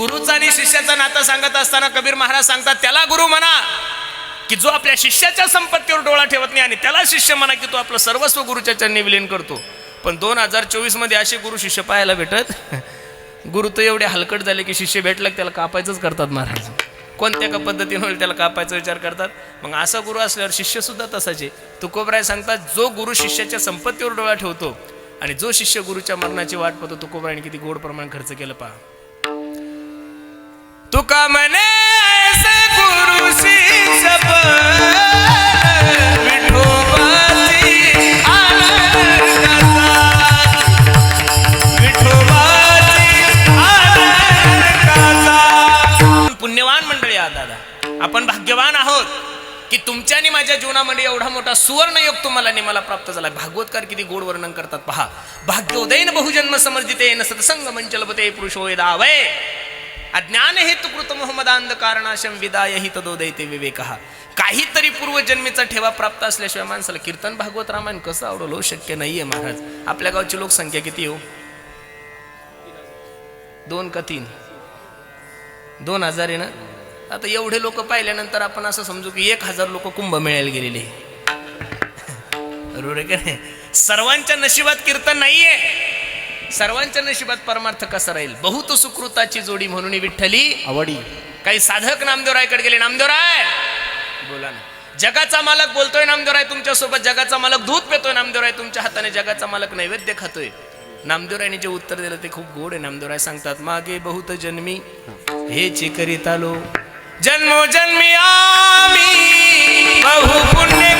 गुरुचा आणि शिष्याचं नातं सांगत असताना कबीर महाराज सांगतात त्याला गुरु म्हणा की जो आपल्या शिष्याच्या संपत्तीवर डोळा ठेवत नाही आणि त्याला शिष्य म्हणा की तो आपलं सर्वस्व गुरुच्या चरणी विलीन करतो. पण दोन हजार चोवीसमध्ये असे गुरु शिष्य पाहायला भेटत गुरु तर एवढे हलकट झाले की शिष्य भेटलं की त्याला कापायचंच करतात महाराज. कोणत्या का पद्धतीने होईल त्याला कापायचा विचार करतात? मग असा गुरु असल्यावर शिष्यसुद्धा तसाचे. तुकोबराय सांगतात जो गुरु शिष्याच्या संपत्तीवर डोळा ठेवतो आणि जो शिष्य गुरुच्या मरणाची वाट पाहतो तुकोबरायने किती गोड प्रमाण खर्च केलं पहा. तुका म्हणे पुण्यवान मंडळी आहात दादा आपण भाग्यवान आहोत की तुमच्या माझ्या जीवनामध्ये एवढा मोठा सुवर्ण योग तुम्हाला मला प्राप्त झाला. भागवतकार किती गोड वर्णन करतात पहा. भाग्योदयन बहुजन्म समर्जितेन सत्संग मंचलपते पुरुषो दावय अज्ञान हेतुकृत मोहम्मदांध कारणाशम विदाय हि तदोदयते विवेक. काहीतरी पूर्वजन्मीचा ठेवा प्राप्त असल्याशिवाय माणसाला कीर्तन भागवत रामायण कसं आवडलो हो? शक्य नाहीये महाराज. आपल्या गावची लोकसंख्या किती हो? दोन का तीन? दोन हजार आहे ना? आता एवढे लोक पाहिल्यानंतर आपण असं समजू की एक हजार लोक कुंभ मिळायला गेलेले. बरोबर आहे सर्वांच्या नशिबात कीर्तन नाहीये. सर्वांच्या नशिबात परमार्थ कसा राहील? बहुत सुकृताची जोडी म्हणून विठ्ठली आवडी. काही साधक नामदेवरायकडे गेले. नामदेवराय! बोला ना. जगाचा मालक बोलतोय नामदेवराय तुमच्यासोबत जगाचा मालक दूध पितोय नामदेवराय तुमच्या हाताने. जगाचा मालक नैवेद्य खातोय. नामदेवरायने जे उत्तर दिलं ते खूप गोड आहे. नामदेवराय सांगतात मागे बहुत जन्मी हेची करीत आलो. जन्मो जन्मी आम्ही बहु पुण्य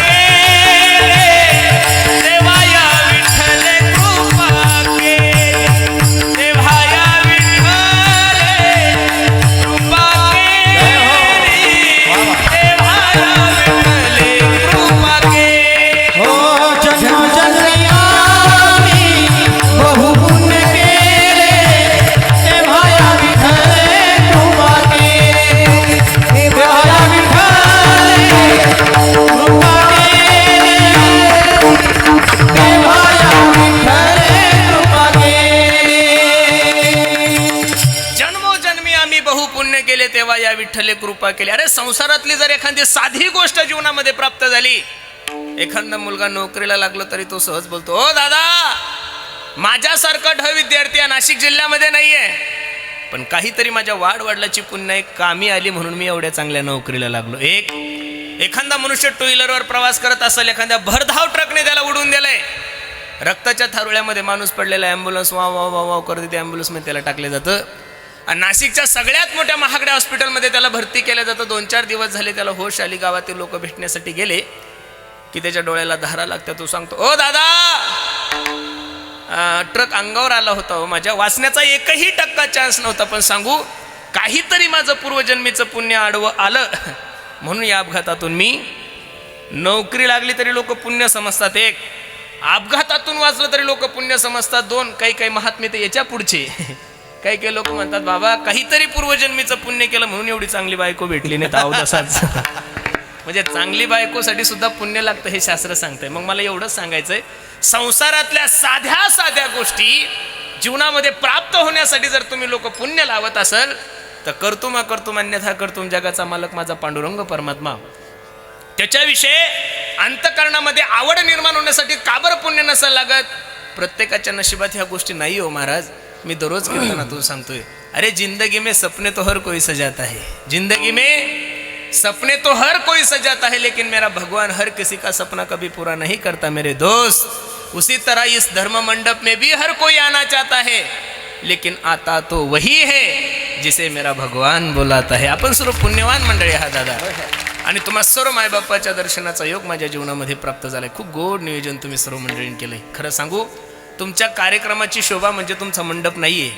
विठ्ठले कृपा केली. अरे संसारातली जर एखादी साधी गोष्ट जीवनामध्ये प्राप्त झाली एखादा मुलगा नोकरीला लागलो तरी तो सहज बोलतो हो दादा माझ्यासारखं ढ विद्यार्थी नाशिक जिल्ह्यामध्ये नाहीये. पण काहीतरी माझ्या वाढ वडिलाची पुन्हा एक कामी आली म्हणून मी एवढ्या चांगल्या नोकरीला लागलो. एक एखादा मनुष्य टू व्हीलरवर प्रवास करत असेल एखाद्या भरधाव ट्रकने त्याला उडून दिलंय. रक्ताच्या थारुळ्यामध्ये माणूस पडलेला ॲम्ब्युलन्स वा वा वा वा करते ते ॲम्ब्युलन्समध्ये त्याला टाकलं जातं. आणि नाशिकच्या सगळ्यात मोठ्या महागड्या हॉस्पिटलमध्ये त्याला भरती केलं जातं. दोन चार दिवस झाले त्याला होश आली गावातील लोक भेटण्यासाठी गेले की त्याच्या डोळ्याला धारा लागत्या तो सांगतो ओ दादा ट्रक अंगावर आला होता हो माझ्या. वाचण्याचा एकही टक्का चान्स नव्हता पण सांगू काहीतरी माझं पूर्वजन्मीचं पुण्य आडवं आलं. म्हणून या अपघातातून मी नोकरी लागली तरी लोक पुण्य समजतात. एक अपघातातून वाचलं तरी लोक पुण्य समजतात. दोन काही काही महात्मे ते याच्या पुढचे. काही काही लोक म्हणतात बाबा काहीतरी पूर्वजन्मीचं पुण्य केलं म्हणून एवढी चांगली बायको भेटली नाही. तर म्हणजे चांगली बायकोसाठी सुद्धा पुण्य लागतं हे शास्त्र सांगतंय. मग मला एवढंच सांगायचंय संसारातल्या साध्या साध्या गोष्टी जीवनामध्ये प्राप्त होण्यासाठी जर तुम्ही लोक पुण्य लावत असाल तर कर्तुमा कर्तुम अन्यथा कर्तुम जगाचा मालक माझा पांडुरंग परमात्मा. त्याच्याविषयी अंतकरणामध्ये आवड निर्माण होण्यासाठी काबर पुण्य नसायला लागत? प्रत्येकाच्या नशिबात ह्या गोष्टी नाही हो महाराज. मी दररोज कीर्तनातून सांगतोय. अरे जिंदगी में सपने तो हर कोई सजाता है. जिंदगी में सपने तो हर कोई सजाता है लेकिन मेरा भगवान हर किसी का सपना कभी पूरा नहीं करता मेरे दोस्त. उसी तरह इस धर्म मंडप में भी हर कोई आना चाहता है लेकिन आता तो वही है जिसे मेरा भगवान बोलाता है. आपण सर्व पुण्यवान मंडळी हा दादा. आणि तुम्हा सर्व मायबापाच्या दर्शनाचा योग माझ्या जीवनामध्ये प्राप्त झालाय. खूप गोड नियोजन तुम्ही सर्व मंडळींनी केलंय. खरं सांगू तुमच्या कार्यक्रमाची शोभा म्हणजे तुमचा मंडप नाहीये.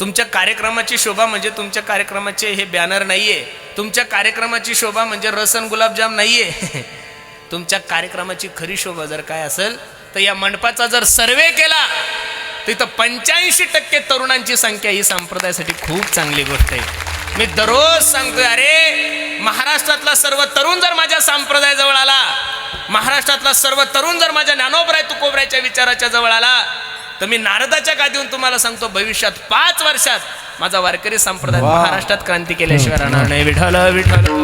तुमच्या कार्यक्रमाची शोभा म्हणजे तुमच्या कार्यक्रमाचे हे बॅनर नाहीये. तुमच्या कार्यक्रमाची शोभा म्हणजे रसन गुलाबजाम नाहीये. तुमच्या कार्यक्रमाची खरी शोभा जर काय असेल तर या मंडपाचा जर सर्वे केला तर इथं पंच्याऐंशी टक्के तरुणांची संख्या ही संप्रदायासाठी खूप चांगली गोष्ट आहे. मी दररोज सांगतोय अरे महाराष्ट्रातला सर्व तरुण जर माझ्या संप्रदायाजवळ आला महाराष्ट्रातला सर्व तरुण जर माझ्या ज्ञानोबराय तुकोबरायच्या विचाराच्या जवळ आला तर मी नारदाच्या गादीहून तुम्हाला सांगतो भविष्यात पाच वर्षात माझा वारकरी संप्रदाय महाराष्ट्रात क्रांती केल्याशिवाय राहणार नाही विठाल विठाल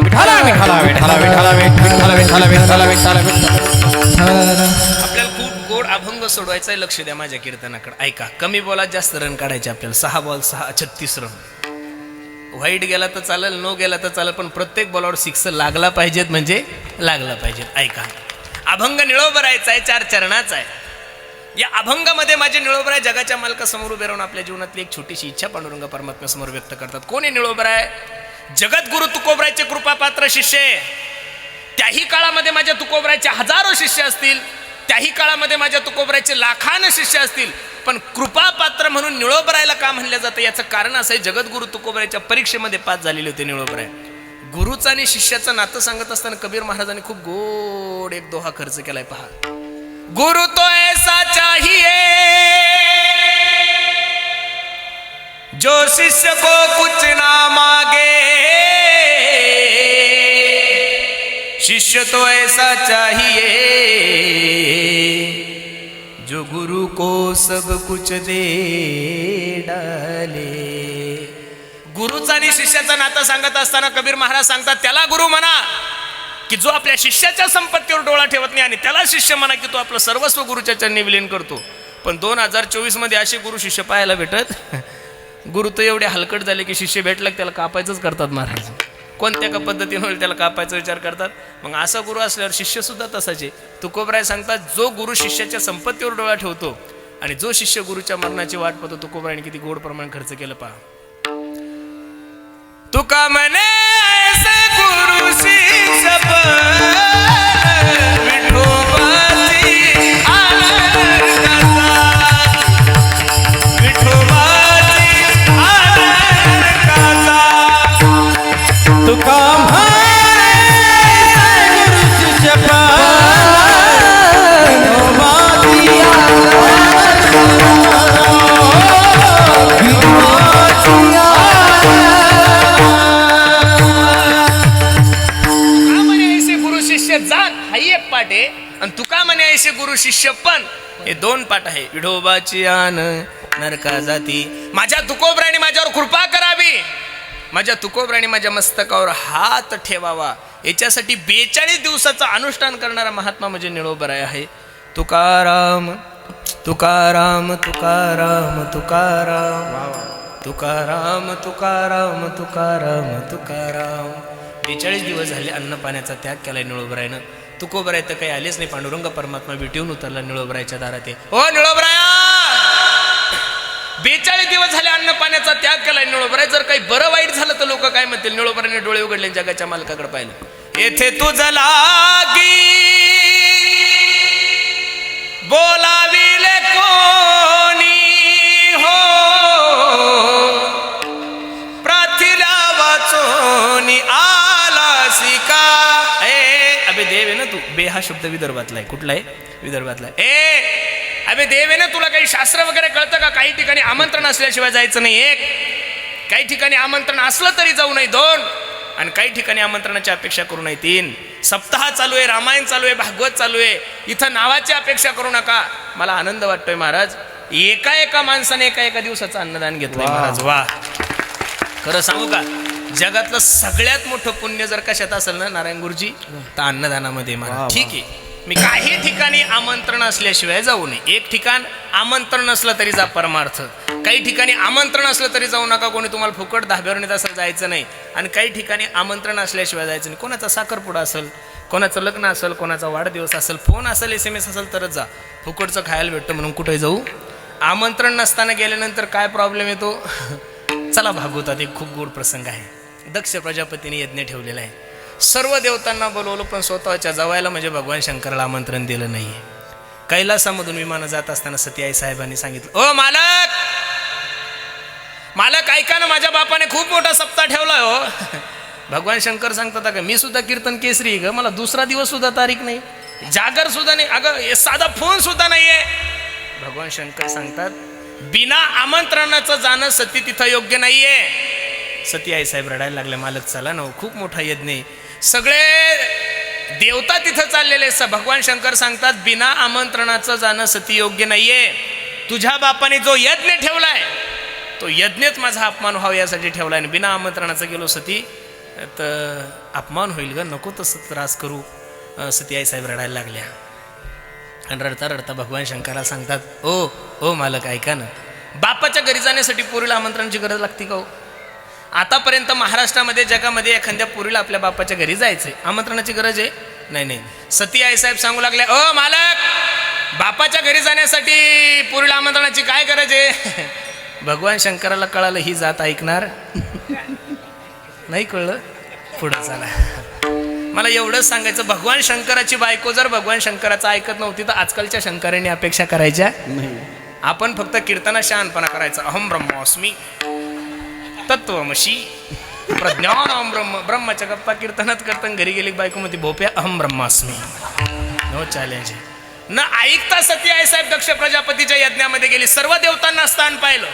आपल्याला खूप गोड अभंग सोडवायचा लक्ष द्या माझ्या कीर्तनाकडे ऐका कमी बॉलात जास्त रन काढायचे आपल्याला सहा बॉल सहा छत्तीस रन व्हाईट गेला तर चालेल नो गेला तर चालेल पण प्रत्येक बॉलवर सिक्स लागला पाहिजेत म्हणजे लागला पाहिजेत. ऐका. अभंग निळोबरायचा आहे चार चरणाचा आहे. या अभंगामध्ये माझे निळोबराय जगाच्या मालकासमोर उभे राहून आपल्या जीवनातली एक छोटीशी इच्छा पांडुरंग परमात्म्यासमोर व्यक्त करतात. कोण आहे निळोबराय? जगद्गुरु तुकोबरायचे कृपापात्र शिष्य आहे. त्याही काळामध्ये माझ्या तुकोबरायचे हजारो शिष्य असतील. त्याही काळामध्ये माझ्या तुकोबराचे लाखान शिष्य असतील. पण कृपापात्र म्हणून निळोबरायला का म्हणलं जातं? याचं कारण असं आहे जगद्गुरु तुकोबराच्या परीक्षेमध्ये पास झालेले होते निळोबराय. गुरुचं आणि शिष्याचं नातं सांगत असताना कबीर महाराजांनी खूप गोड एक दोहा खर्च केलाय पहा. गुरु तो ऐसा चाहिए जो शिष्य को कुछ ना मागे शिष्य तो ऐसा चाहिए जो गुरु को सब कुछ दे डाले। गुरुचा आणि शिष्याचं नातं सांगत असताना कबीर महाराज सांगतात त्याला गुरु म्हणा की जो आपल्या शिष्याच्या संपत्तीवर डोळा ठेवत नाही आणि त्याला शिष्य म्हणा की तो आपलं सर्वस्व गुरुच्या चरणी विलीन करतो. पण दोन हजार चोवीसमध्ये असे गुरु शिष्य पाहायला भेटत गुरु तर एवढे हलकट झाले की शिष्य भेटलं की त्याला कापायचंच करतात महाराज. कोणत्या का पद्धतीने होईल त्याला कापायचा विचार करतात. मग असा गुरु असल्यावर शिष्य सुद्धा तसाचे. तुकोबराय सांगतात जो गुरु शिष्याच्या संपत्तीवर डोळा ठेवतो आणि जो शिष्य गुरुच्या मरणाची वाट पाहतो तुकोबरायने किती गोड प्रमाण खर्च केलं पहा. तुका म्हणे गुरु हाही एक पाठ आहे आणि तुका म्हणे ऐसे गुरु शिष्य पण हे दोन पाठ आहे. विठोबाची आन नरका जाती. माझ्या तुकोबराने माझ्यावर कृपा करावी. माझ्या तुकोबराने माझ्या मस्तकावर हात ठेवावा. याच्यासाठी बेचाळीस दिवसाचं अनुष्ठान करणारा महात्मा म्हणजे निळोबराय आहे. तुकाराम तुकाराम तुकाराम तुकाराम. तुकाराम तुकाराम तुकाराम तुकाराम. बेचाळीस दिवस झाले अन्न पाण्याचा त्याग केलाय निळोबरायनं. तुकोबराय तर काही आलेच नाही. पांडुरंग परमात्मा भेटून उतरला निळोबरायच्या दारात. आहे. ओ निळोबराया! बेचाळीस दिवस झाले अन्न पाण्याचा त्याग केला निळोबराय जर काही बरं वाईट झालं तर लोक काय म्हणतील? निळोबराने डोळे उघडले जगाच्या मालकाकडे पाहिलं. येथे तुझ लागी बोलाविले कोणी? बे हा शब्द विदर्भातला आहे. कुठला आहे? विदर्भातला आहे. ए अबे देव आहे ना तुला काही शास्त्र वगैरे कळतं का? काही ठिकाणी आमंत्रण असल्याशिवाय जायचं नाही. एक काही ठिकाणी आमंत्रण असलं तरी जाऊ नये. दोन आणि काही ठिकाणी आमंत्रणाची अपेक्षा करू नये. तीन सप्ताह चालू आहे रामायण चालू आहे भागवत चालू आहे. इथं नावाची अपेक्षा करू नका. मला आनंद वाटतोय महाराज. एका एका माणसाने एका एका दिवसाचं अन्नदान घेतलंय वा. महाराज. वा. खरं सांगू का? जगातलं सगळ्यात मोठं पुण्य जर कशात असेल ना नारायण गुरुजी तर अन्नदानामध्ये मला. ठीक आहे. मी काही ठिकाणी आमंत्रण असल्याशिवाय जाऊ नये. एक ठिकाण आमंत्रण नसलं तरी जा परमार्थ. काही ठिकाणी आमंत्रण असलं तरी जाऊ नका. कोणी तुम्हाला फुकट धाब्यावर असेल जायचं नाही. आणि काही ठिकाणी आमंत्रण असल्याशिवाय जायचं नाही. कोणाचा साखरपुडा असेल कोणाचं लग्न असेल कोणाचा वाढदिवस असेल फोन असेल एस एम एस असेल तरच जा. फुकटचं खायला भेटतं म्हणून कुठे जाऊ? आमंत्रण नसताना गेल्यानंतर काय प्रॉब्लेम येतो? चला भागवतात एक खूप गोड प्रसंग आहे. दक्ष प्रजापतीने यज्ञ ठेवलेला आहे. सर्व देवतांना बोलवलं पण स्वतःच्या जवायला म्हणजे भगवान शंकराला आमंत्रण दिलं नाहीये. कैलासामधून विमानं जात असताना सतीआई साहेबांनी सांगितलं ओ मालक! मालक ऐका ना माझ्या बापाने खूप मोठा सप्ताह ठेवला हो. भगवान शंकर सांगतात का मी सुद्धा कीर्तन केसरी ग. मला दुसरा दिवस सुद्धा तारीख नाही. जागर सुद्धा नाही. अगं साधा फोन सुद्धा नाहीये. भगवान शंकर सांगतात बिना आमंत्रणाचं जाणं सती तिथं योग्य नाहीये. सती आई साहेब रडायला लागले मालक चला ना हो, खूप मोठा यज्ञ. आहे सगळे देवता तिथं चाललेले स भगवान शंकर सांगतात बिना आमंत्रणाचं जाणं सती योग्य नाहीये. तुझ्या बापाने जो यज्ञ ठेवलाय तो यज्ञच माझा अपमान व्हावा यासाठी ठेवलाय. आणि बिना आमंत्रणाचं गेलो सती तर अपमान होईल ग नको तसं त्रास करू. सती आई साहेब रडायला लागल्या. आणि रडता रडता भगवान शंकराला सांगतात ओ ओ मालक ऐका ना. बापाच्या घरी जाण्यासाठी पोरीला आमंत्रणाची गरज लागते का हो? आतापर्यंत महाराष्ट्रामध्ये जगामध्ये एखाद्या पोरीला आपल्या बापाच्या घरी जायचंय. आमंत्रणाची गरज आहे? नाही नाही. सती आई साहेब सांगू लागले ओ मालक बापाच्या घरी जाण्यासाठी पोरीला आमंत्रणाची काय गरज आहे? भगवान शंकराला कळालं ही जात ऐकणार. नाही कळलं? पुढं चला. मला एवढंच सांगायचं भगवान शंकराची बायको जर भगवान शंकराचं ऐकत नव्हती तर आजकालच्या शंकरांनी अपेक्षा करायच्या? नाही. आपण फक्त कीर्तना शहाणपणा करायचा. अहम ब्रह्मास्मी तत्वमशी प्रज्ञान अहम ब्रह्म. ब्रह्माच्या गप्पा कीर्तनात करताना घरी गेली बायको मध्ये भोप्या अहम ब्रह्मास्मी नो चॅलेंज न ऐकता सती आई साहेब दक्ष प्रजापतीच्या यज्ञामध्ये गेली. सर्व देवतांना स्थान पाहिलं.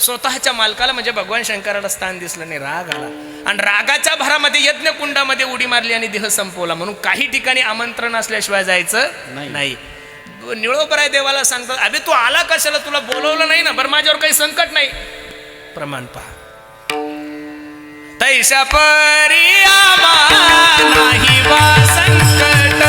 स्वतःच्या मालकाला म्हणजे भगवान शंकराला स्थान दिसलं नाही राग आला. आणि रागाच्या भरामध्ये यज्ञ कुंडामध्ये उडी मारली आणि देह संपवला. म्हणून काही ठिकाणी आमंत्रण असल्याशिवाय जायचं नाही. नाही. निळोबराय देवाला सांगतात अबे तू आला कशाला? तुला बोलवलं नाही ना? बरं माझ्यावर काही संकट नाही. प्रमाण पहा. तैशा परी आम्हा नाही वा संकट.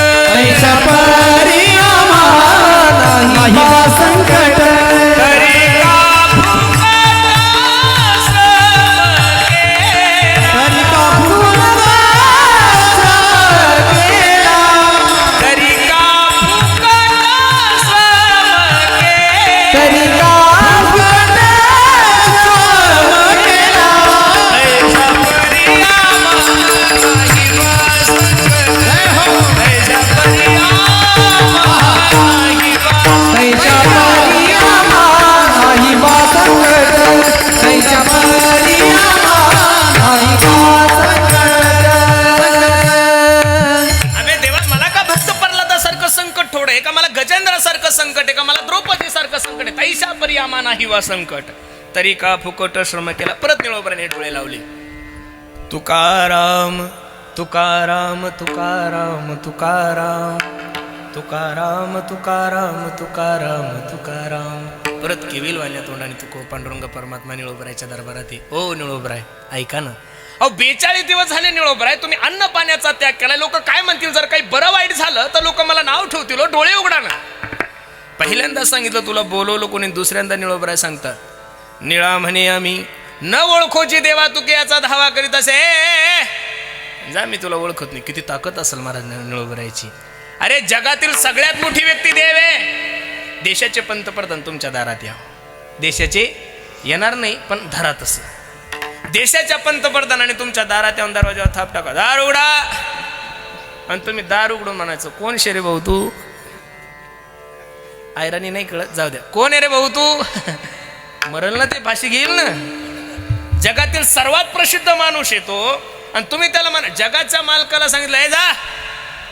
परियामा संकट. तरी का फुकट श्रम केला? परत निळोबराने डोळे लावले. तुकाराम तुकाराम तुकाराम तुकाराम तुकाराम तुकाराम तुकाराम तुकाराम. परत केविल वाल्या तोंडाने तुको पांडुरंग परमात्मा निळोबरायच्या दरबारात ओ निळोबराय ऐका ना. अहो बेचाळीस दिवस झाले निळोबराय तुम्ही अन्न पाण्याचा त्याग केला लोक काय म्हणतील? जर काही बरं वाईट झालं तर लोक मला नाव ठेवतील हो. डोळे उघडा ना. पहिल्यांदा सांगितलं तुला बोलवलं कोणी दुसऱ्यांदा निळोबराय सांगतात. निळा म्हणे आम्ही न ओळखोची देवा तुके याचा धावा करीत असे. जा मी तुला ओळखत नाही. किती ताकद असेल महाराज निळोबरायची. अरे जगातील सगळ्यात मोठी व्यक्ती देव आहे. देशाचे पंतप्रधान तुमच्या दारात या. देशाचे येणार नाही पण धरात असं. देशाच्या पंतप्रधानाने तुमच्या दारात येऊन दरवाजावर थाप टाका. दार उघडा. आणि तुम्ही दार उघडून म्हणायचं कोण शेरे भाऊ तू आयराणी नाही कळत जाऊ द्या. कोण आहे रे भाऊ तू? मरल ना ते फाशी घेईल ना? जगातील सर्वात प्रसिद्ध माणूस येतो आणि तुम्ही त्याला म्हणा जगाच्या मालकाला सांगितलं जा.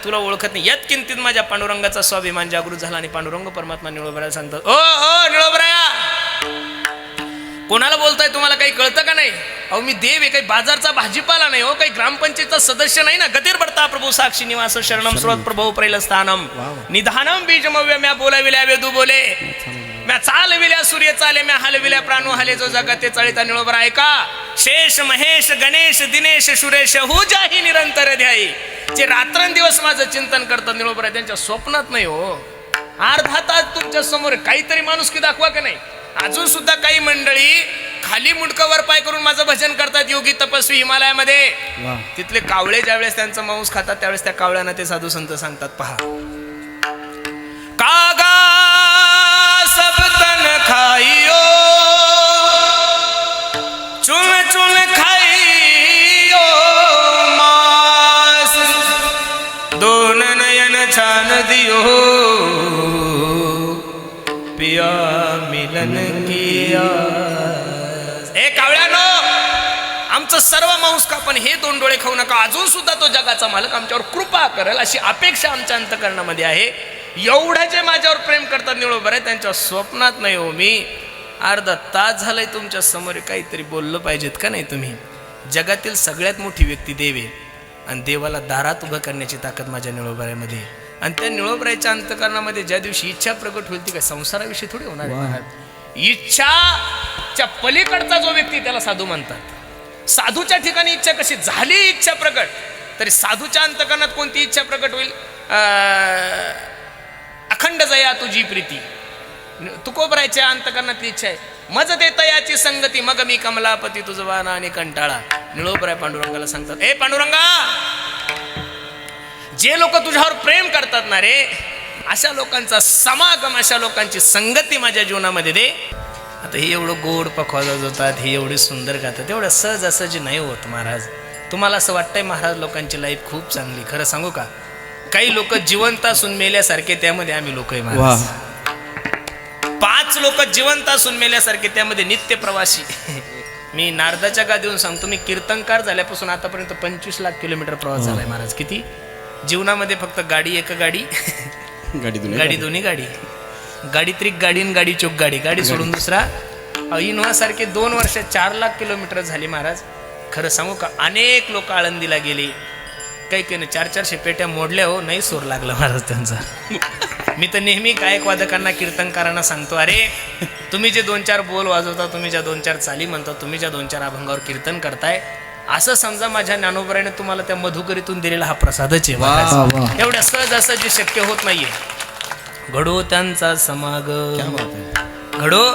तुला ओळखत नाही. यात किंमतीत माझ्या पांडुरंगाचा स्वाभिमान जागृत झाला आणि पांडुरंग परमात्मा निळोबराला सांगतात ओ हो निळोबराया कोणाला बोलताय तुम्हाला काही कळतं का नाही? अहो मी देव आहे काही बाजारचा भाजीपाला नाही हो काही ग्रामपंचायतचा सदस्य नाही ना? गतीर बडता प्रभू साक्षी निवास शरणम स्रोत प्रभू प्रेल स्थानम निधानम बीजमव्य म्या बोलाविल्या वेदू बोले. म्या चालविल्या सूर्य चाले म्या हलविल्या प्राणू हले जो जगत ते चाळीता निळोबर. ऐका शेष महेश गणेश दिनेश सुरेश हु जाही निरंतर ध्यायी. जे रात्रंदिवस माझं चिंतन करतात निळोबर आहे त्यांच्या स्वप्नात नाही हो. अर्धा तास तुमच्यासमोर. काहीतरी माणूस की दाखवा का नाही? अजून सुद्धा काही मंडळी खाली मुंडकावर पाय करून माझं भजन करतात योगी तपस्वी हिमालयामध्ये. तिथले कावळे ज्यावेळेस त्यांचं मांस खातात त्यावेळेस त्या कावळ्यांना ते साधू संत सांगतात पहा. कागा सब तन खाइयो चुन चुन खाइयो मास दोन नयन छान दियो मांस का पण हे दोन डोळे खाऊ नका. अजून सुद्धा तो जगाचा मालक आमच्यावर कृपा करेल अशी अपेक्षा आमच्या अंतकरणामध्ये आहे. एवढं जे माझ्यावर प्रेम करतात निळोबर आहे त्यांच्या स्वप्नात नाही हो मी. अर्धा तास झालाय तुमच्यासमोर काहीतरी बोललं पाहिजेत का नाही तुम्ही? जगातील सगळ्यात मोठी व्यक्ती देव आणि देवाला दारात उभं करण्याची ताकद माझ्या निळोबऱ्यामध्ये. आणि त्या निळोबरायच्या अंतकरणामध्ये ज्या दिवशी इच्छा प्रकट होईल ती काय संसाराविषयी थोडी होणार इच्छाच्या पलीकडचा जो व्यक्ती त्याला साधू म्हणतात साधूच्या ठिकाणी इच्छा कशी? झाली इच्छा प्रकट तरी साधूच्या अंतकरणात कोणती इच्छा प्रकट होईल? अं, अखंड जया तुझी प्रीती. तुकोबरायच्या अंतकरणातली इच्छा आहे. मज देता याची संगती मग मी कमलापती तुझवाना आणि कंटाळा. निळोबराय पांडुरंगाला सांगतात ए पांडुरंगा! जे लोक तुझ्यावर प्रेम करतात ना रे अशा लोकांचा समागम अशा लोकांची संगती माझ्या जीवनामध्ये दे. आता हे एवढं गोड पखवाज होतात हे एवढे सुंदर गातात एवढं सहज असं जे नाही होत महाराज. तुम्हाला असं वाटतंय महाराज लोकांची लाईफ खूप चांगली? खरं सांगू का? काही लोक जिवंत असून मेल्यासारखे त्यामध्ये आम्ही लोक आहे महाराज. पाच लोक जिवंत असून मेल्यासारखे त्यामध्ये नित्य प्रवासी. मी नारदाच्या गादीहून सांगतो मी कीर्तनकार झाल्यापासून आतापर्यंत पंचवीस लाख किलोमीटर प्रवास झालाय महाराज. किती? जीवनामध्ये फक्त गाडी एक गाडी गाडी. दोन्ही गाडी. गाडी त्रिक गाडी आणि गाडी चोक गाडी. गाडी सोडून दुसरा. इनोवा सारखे दोन वर्ष चार लाख किलोमीटर झाली महाराज. खरं सांगू का अनेक लोक आळंदीला गेले. काही काही नाही चार चारशे पेट्या मोडल्या हो नाही सूर लागला महाराज त्यांचा. मी तर नेहमी गायक वादकांना कीर्तनकारांना सांगतो अरे तुम्ही जे दोन चार बोल वाजवता तुम्ही ज्या दोन चार चाली म्हणता तुम्ही ज्या दोन चार अभंगावर कीर्तन करताय असं समजा माझ्या ज्ञानोबराने तुम्हाला त्या मधुकरीतून दिलेला हा प्रसादच आहे. एवढ्या सहज असं जे शक्य होत नाहीये. घडो त्यांचा समागम घडो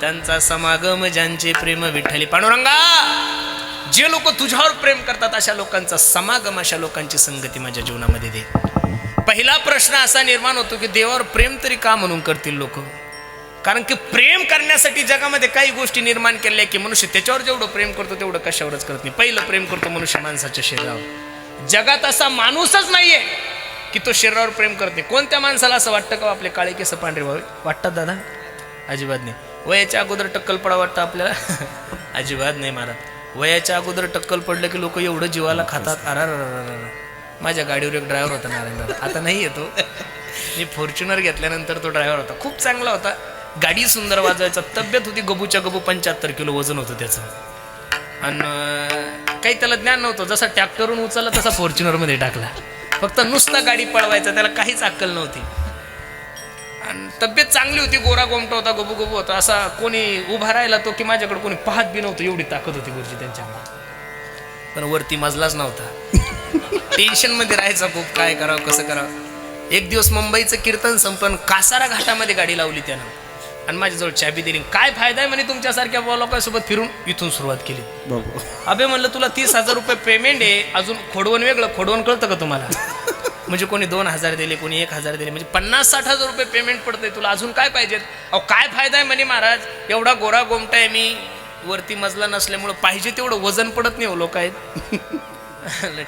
त्यांचा समागम ज्यांचे प्रेम विठ्ठली पांडुरंगा. जे लोक तुझ्यावर प्रेम करतात अशा लोकांचा समागम अशा लोकांची संगती माझ्या जीवनामध्ये दे. पहिला प्रश्न असा निर्माण होतो की देवावर प्रेम तरी का म्हणून करतील लोक? कारण की प्रेम करण्यासाठी जगामध्ये काही गोष्टी निर्माण केल्या की मनुष्य त्याच्यावर जेवढं प्रेम करतो तेवढं कशावरच करत नाही. पहिलं प्रेम करतो मनुष्य माणसाच्या शरीरावर. जगात असा माणूसच नाहीये. की तो शरीरावर प्रेम करते. कोणत्या माणसाला असं वाटतं का हो आपले काळे केस पांढरे व्हावे? वाटतात दादा? अजिबात नाही. वयाच्या अगोदर टक्कल पडा वाटतं आपल्याला? अजिबात नाही महाराज. वयाच्या अगोदर टक्कल पडलं की लोक एवढं जीवाला खातात. अरा माझ्या गाडीवर एक ड्रायव्हर होता नारायण दादा. आता नाही येतो. मी फॉर्च्युनर घेतल्यानंतर तो ड्रायव्हर होता. खूप चांगला होता. गाडी सुंदर वाजवायचा. तब्येत होती गबूच्या गबू पंच्याहत्तर किलो वजन होतं त्याचं. आणि काही त्याला ज्ञान नव्हतं. जसा ट्रॅक्टरवरून उचलला तसा फॉर्च्युनरमध्ये टाकला. फक्त नुसता गाडी पळवायचा त्याला काहीच अक्कल नव्हती. आणि तब्येत चांगली होती गोरा गोमटा होता गबू गबू होता. असा कोणी उभा राहिला तो की माझ्याकडे कोणी पाहत बी नव्हतं. एवढी ताकद होती गुरुजी त्यांच्यामुळे. पण वरती मजलाच नव्हता. टेन्शनमध्ये राहायचा खूप. काय करावं कसं करावं. एक दिवस मुंबईचं कीर्तन संपन्न कासारा घाटामध्ये गाडी लावली त्यानं. आणि माझ्याजवळ चाबी दिली. काय फायदा आहे म्हणे तुमच्यासारख्या लोकांसोबत फिरून? इथून सुरुवात केली. अबे म्हणलं तुला तीस हजार रुपये पेमेंट आहे. अजून खोडवण वेगळं खोडवण कळतं का तुम्हाला? म्हणजे कोणी दोन हजार दिले कोणी एक हजार दिले म्हणजे पन्नास साठ हजार रुपये पेमेंट पडतंय. तुला अजून काय पाहिजेत? अहो काय फायदा आहे म्हणे महाराज? एवढा गोरा गोमटा आहे मी. वरती मजला नसल्यामुळं पाहिजे तेवढं वजन पडत नाही हो लोक आहेत.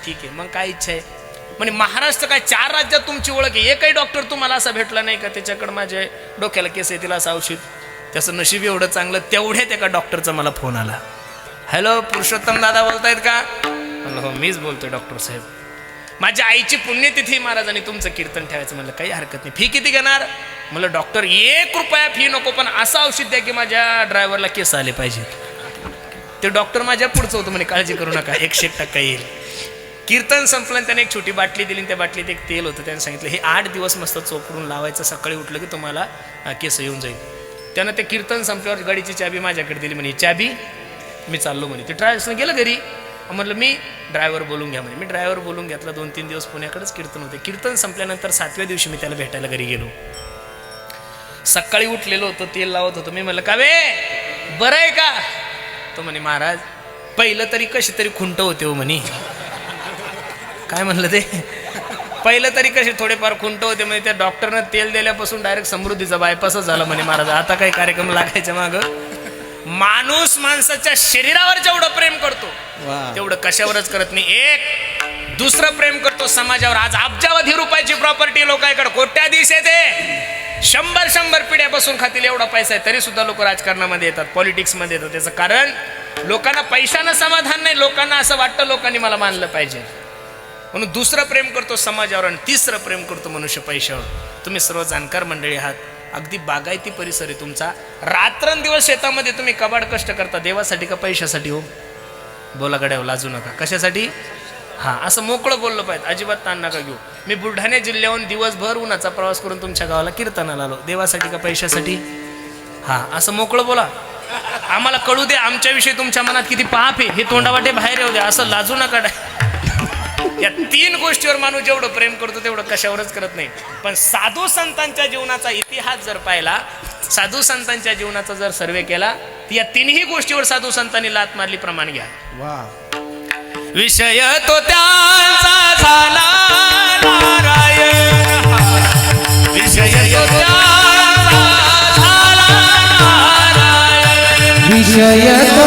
ठीक आहे. मग काय इच्छा आहे? म्हणजे महाराष्ट्र काय चार राज्यात तुमची ओळख आहे? एकही डॉक्टर तुम्हाला असा भेटला नाही का? त्याच्याकडे माझ्या डोक्याला केस येतील असं औषध. त्याचं नशीब एवढं चांगलं तेवढ्यात एका डॉक्टरचा मला फोन आला. हॅलो पुरुषोत्तम दादा बोलतायत का? हो मीच बोलतोय डॉक्टर साहेब. माझ्या आईची पुण्यतिथी महाराजांनी तुमचं कीर्तन ठेवायचं. म्हणलं काही हरकत नाही. फी किती घेणार? म्हणलं डॉक्टर एक रुपया फी नको पण असं औषध द्या की माझ्या ड्रायव्हरला केस आले पाहिजे ते डॉक्टर माझ्या पुढचं होतं म्हणे काळजी करू नका एकशे टक्का येईल. कीर्तन संपलं आणि त्याने एक छोटी बाटली दिली त्या बाटलीत एक तेल होतं. त्याने सांगितलं हे आठ दिवस मस्त चोपडून लावायचं. सकाळी उठलं की तुम्हाला केस येऊन जाईल. त्यानं ते कीर्तन संपल्यावर गाडीची चाबी माझ्याकडे दिली. म्हणे चाबी मी चाललो म्हणे. ते ट्रॅव्हल्सनं गेलं घरी. म्हटलं मी ड्रायव्हर बोलून घ्या म्हणे. मी ड्रायव्हर बोलून घेतला. दोन तीन दिवस पुण्याकडेच कीर्तन होते. कीर्तन संपल्यानंतर सातव्या दिवशी मी त्याला भेटायला घरी गेलो. सकाळी उठलेलो होतो तेल लावत होतो. मी म्हणलं का वे बरं आहे का? तो म्हणे महाराज पहिलं तरी कशी तरी खुंट होते हो म्हणे. काय म्हणलं ते? पहिलं तरी कसे थोडेफार खुंट होते म्हणजे त्या डॉक्टरनं तेल दिल्यापासून डायरेक्ट समृद्धीचा बायपासच झाला म्हणे महाराज. आता काही कार्यक्रम लागायच्या माग. माणूस माणसाच्या शरीरावर जेवढं प्रेम करतो तेवढं कशावरच करत नाही. एक दुसरं प्रेम करतो समाजावर. आज अब्जावधी रुपयाची प्रॉपर्टी लोकांकडे कोट्याधीश येते शंभर शंभर पिढ्यापासून खातील एवढा पैसा आहे तरी सुद्धा लोक राजकारणामध्ये येतात पॉलिटिक्समध्ये येतात. त्याचं कारण लोकांना पैशानं समाधान नाही लोकांना असं वाटतं लोकांनी मला मानलं पाहिजे. म्हणून दुसरं प्रेम करतो समाजावर आणि तिसरं प्रेम करतो मनुष्य पैशावर. तुम्ही सर्व जाणकार मंडळी आहात. अगदी बागायती परिसर आहे तुमचा. रात्रंदिवस शेतामध्ये तुम्ही कबाड कष्ट करता. देवासाठी का पैशासाठी हो? बोला गड्यावर लाजू नका. कशासाठी? हा असं मोकळं बोललं पाहिजे. अजिबात ताण नका घेऊ. मी बुलढाणा जिल्ह्याहून दिवसभर उन्हाचा प्रवास करून तुमच्या गावाला कीर्तनाला आलो. देवासाठी का पैशासाठी? हा असं मोकळं बोला. आम्हाला कळू दे आमच्याविषयी तुमच्या मनात किती पाप आहे. हे तोंडावाटे बाहेर येऊ द्या. असं लाजू नका. या तीन गोष्टीवर माणूस जेवढं प्रेम करतो तेवढं कशावरच करत नाही. पण साधू संतांच्या जीवनाचा इतिहास जर पाहिला साधू संतांच्या जीवनाचा जर सर्वे केला तर या तिन्ही गोष्टीवर साधू संतांनी लात मारली प्रमाण घ्या. वा विषय तो त्यांचा झाला नारायण विषय तो त्यांचा झाला नारायण विषय तो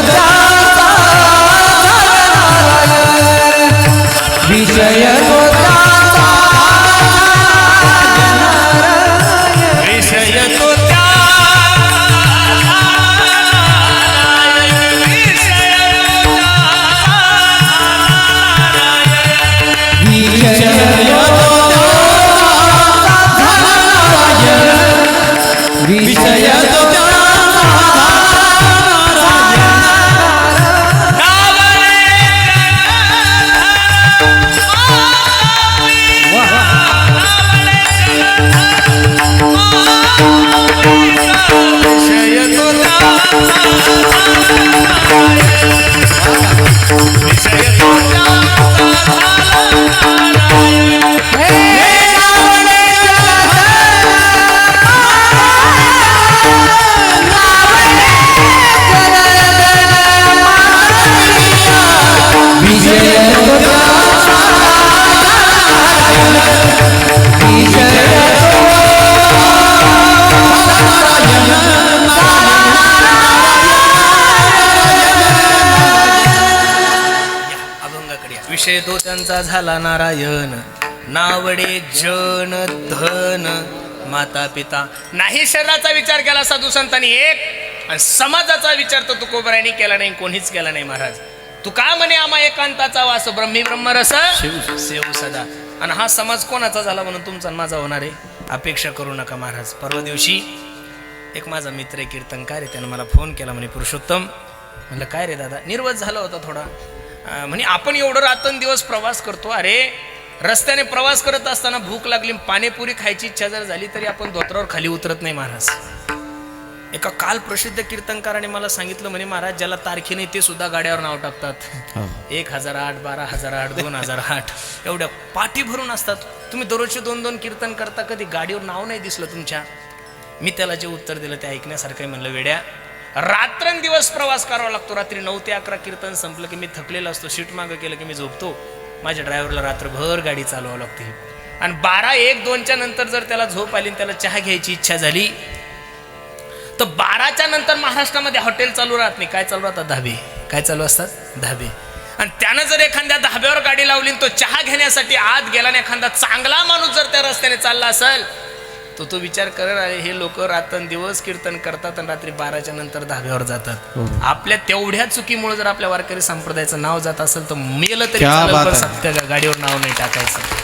विषय त्यांचा झाला नारायण. नावडे जन धन. माता पिता नाही शरीराचा विचार केला साधू संतांनी एक आणि समाजाचा विचार तर तुकोबरायांनी केला नाही कोणीच केला नाही महाराज. तू का म्हणे आम्हा एकांताचा वास ब्रह्मी ब्रह्मरस? सेव सदा. आणि हा समाज कोणाचा झाला म्हणून तुमचा माझा होणार आहे? अपेक्षा करू नका महाराज. परवा दिवशी एक माझा मित्र आहे कीर्तनकार आहे त्यानं मला फोन केला म्हणे पुरुषोत्तम. म्हणलं काय रे दादा? निर्वत झाला होता थोडा. म्हणे आपण एवढं रात्रंदिवस प्रवास करतो अरे रस्त्याने प्रवास करत असताना भूक लागली पाणीपुरी खायची इच्छा जर झाली तरी आपण धोत्रावर खाली उतरत नाही महाराज. एका काल प्रसिद्ध कीर्तनकाराने मला सांगितलं म्हणे महाराज ज्याला तारखेने ते सुद्धा गाड्यावर नाव टाकतात. एक हजार आठ बारा हजार आठ दोन हजार आठ एवढ्या पाठी भरून असतात. तुम्ही दररोजचे दोन दोन कीर्तन करता कधी गाडीवर नाव नाही दिसलं तुमच्या. मी त्याला जे उत्तर दिलं ते ऐकण्यासारखं म्हणलं वेड्या रात्रंदिवस प्रवास करावा लागतो. रात्री नऊ ते अकरा कीर्तन संपलं की मी थकलेला असतो. शीट मागं केलं की मी झोपतो. माझ्या ड्रायव्हरला रात्रभर गाडी चालवावी लागते. आणि बारा एक दोनच्या नंतर जर त्याला झोप आली आणि त्याला चहा घ्यायची इच्छा झाली तर बाराच्या नंतर महाराष्ट्रामध्ये हॉटेल चालू राहत नाही. काय चालू राहतात? धाबे. काय चालू असतात? धाबे. आणि त्यानं जर एखाद्या धाब्यावर गाडी लावली आणि तो चहा घेण्यासाठी आत गेला आणि एखादा चांगला माणूस जर त्या रस्त्याने चालला असेल तो तो विचार करत आहे हे लोक दिवस कीर्तन करतात आणि रात्री बाराच्या नंतर धाब्यावर जातात. आपल्या तेवढ्या चुकीमुळे जर आपल्या वारकरी संप्रदायाचं नाव जात असेल तर मेलं तरी. सत्य गाडीवर नाव नाही टाकायचं.